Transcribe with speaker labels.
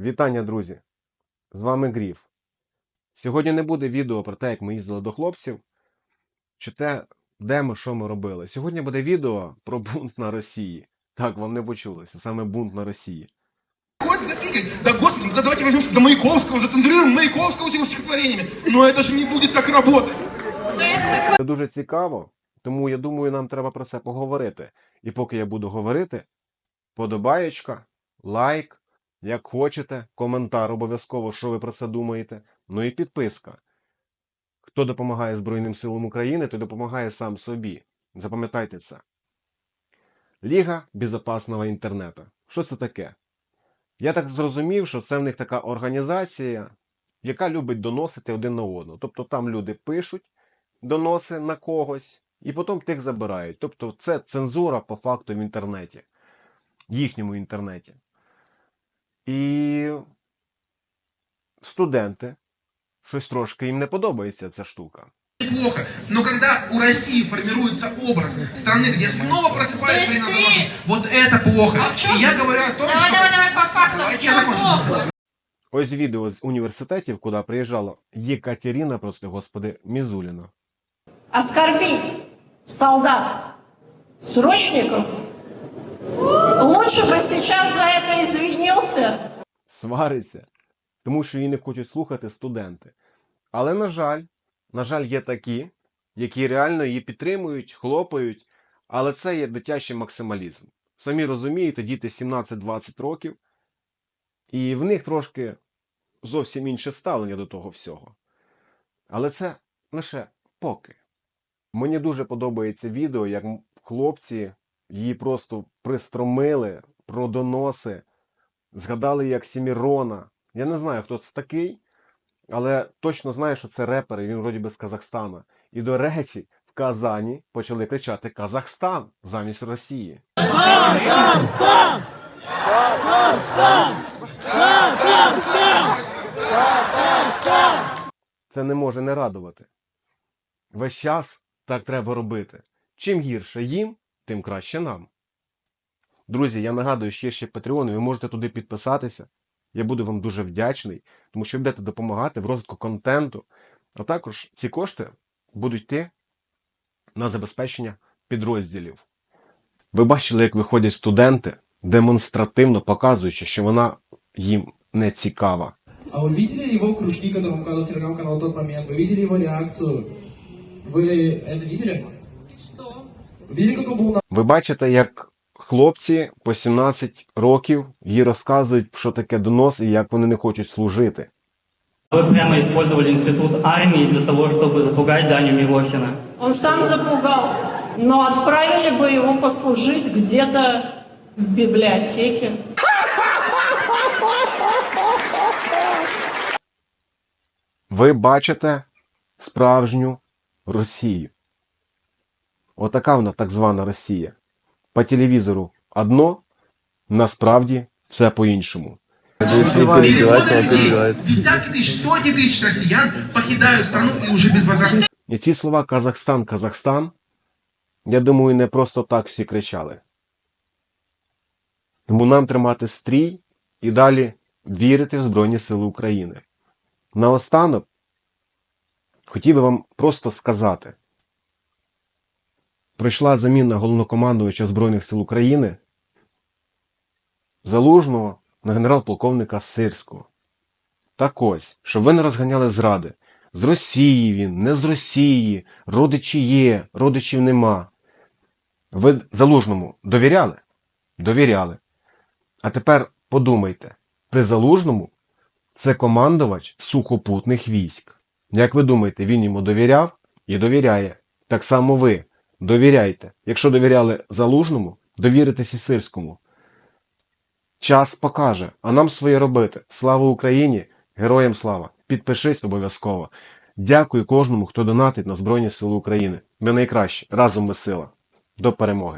Speaker 1: Вітання, друзі! З вами Гріф. Сьогодні не буде відео про те, як ми їздили до хлопців, чи те, де ми, що ми робили. Сьогодні буде відео про бунт на Росії. Так, вам не почулося, саме бунт на Росії.
Speaker 2: Хочется запикать. Да господи, да давайте возьмемся за Маяковского, зацензурируем Маяковского с его стихотворениями. Но это же не будет так работать.
Speaker 1: Це дуже цікаво, тому я думаю, нам треба про це поговорити. І поки я буду говорити, подобаєчка, лайк, як хочете, коментар обов'язково, що ви про це думаєте. Ну і підписка. Хто допомагає Збройним силам України, той допомагає сам собі. Запам'ятайте це. Ліга безпечного інтернету. Що це таке? Я так зрозумів, що це в них така організація, яка любить доносити один на одного. Тобто там люди пишуть доноси на когось, і потім тих забирають. Тобто це цензура по факту в інтернеті, їхньому інтернеті. І студенти, щось трошки їм не подобається ця штука.
Speaker 2: Плохо. Но когда у России формируется образ страны, где снова
Speaker 3: То
Speaker 2: просыпается
Speaker 3: есть
Speaker 2: война за
Speaker 3: ты-
Speaker 2: власть, вот это плохо.
Speaker 3: А в чем?
Speaker 2: И я говорю о том,
Speaker 3: Давай,
Speaker 2: что...
Speaker 3: давай, давай по фактам. В
Speaker 2: Давайте я
Speaker 3: чем
Speaker 2: закончу.
Speaker 3: плохо?
Speaker 1: Ось відео з університетів, куди приїжджала Єкатерина, прости господи, Мізуліна.
Speaker 4: оскорбить солдат, срочников, лучше бы сейчас за это извинился.
Speaker 1: свариться, тому що її не хочуть слухати студенти. Але, на жаль, на жаль, є такі, які реально її підтримують, хлопають, але це є дитячий максималізм. Самі розумієте, діти 17-20 років, і в них трошки зовсім інше ставлення до того всього. Але це лише поки. Мені дуже подобається відео, як хлопці її просто пристромили про доноси, згадали як Сімірона. Я не знаю, хто це такий, але точно знаю, що це репер, і він вроді би з Казахстана. І до речі, в Казані почали кричати Казахстан замість Росії. Це не може не радувати. Весь час так треба робити. Чим гірше їм, тим краще нам. Друзі, я нагадую, що є ще Patreon, і ви можете туди підписатися. Я буду вам дуже вдячний, тому що ви будете допомагати в розвитку контенту. А також ці кошти будуть йти на забезпечення підрозділів. Ви бачили, як виходять студенти, демонстративно показуючи, що вона їм не цікава.
Speaker 5: А вы видели его кружки, которые он указал телеграм-канал в тот момент? Вы видели его реакцию? Вы это видели?
Speaker 1: Ви бачите, як хлопці по 17 років їй розказують, що таке донос і як вони не хочуть служити.
Speaker 6: Вы прямо использовали институт армии для того, чтобы запугать Даню Милохина.
Speaker 4: Он сам запугался, но отправили бы его послужить где-то в библиотеке.
Speaker 1: Ви бачите справжню Росію. Отака вона так звана Росія. По телевізору одно, насправді все по-іншому.
Speaker 2: Десятки тысяч, сотни тысяч россиян покидают страну и уже безвозвратно
Speaker 1: І ці слова Казахстан, Казахстан, я думаю, не просто так всі кричали. Тому нам тримати стрій і далі вірити в Збройні Сили України. Наостанок хотів би вам просто сказати. Прийшла заміна головнокомандувача Збройних сил України Залужного на генерал-полковника Сирського. Так ось, щоб ви не розганяли зради. З Росії він, не з Росії, родичі є, родичів нема. Ви Залужному довіряли? Довіряли. А тепер подумайте, при Залужному це командувач сухопутних військ. Як ви думаєте, він йому довіряв і довіряє. Так само ви довіряйте. Якщо довіряли Залужному, довіритесь і. Час покаже, а нам своє робити. Слава Україні! Героям слава! Підпишись обов'язково. Дякую кожному, хто донатить на Збройні Сили України. Ви найкращі. Разом ми сила. До перемоги!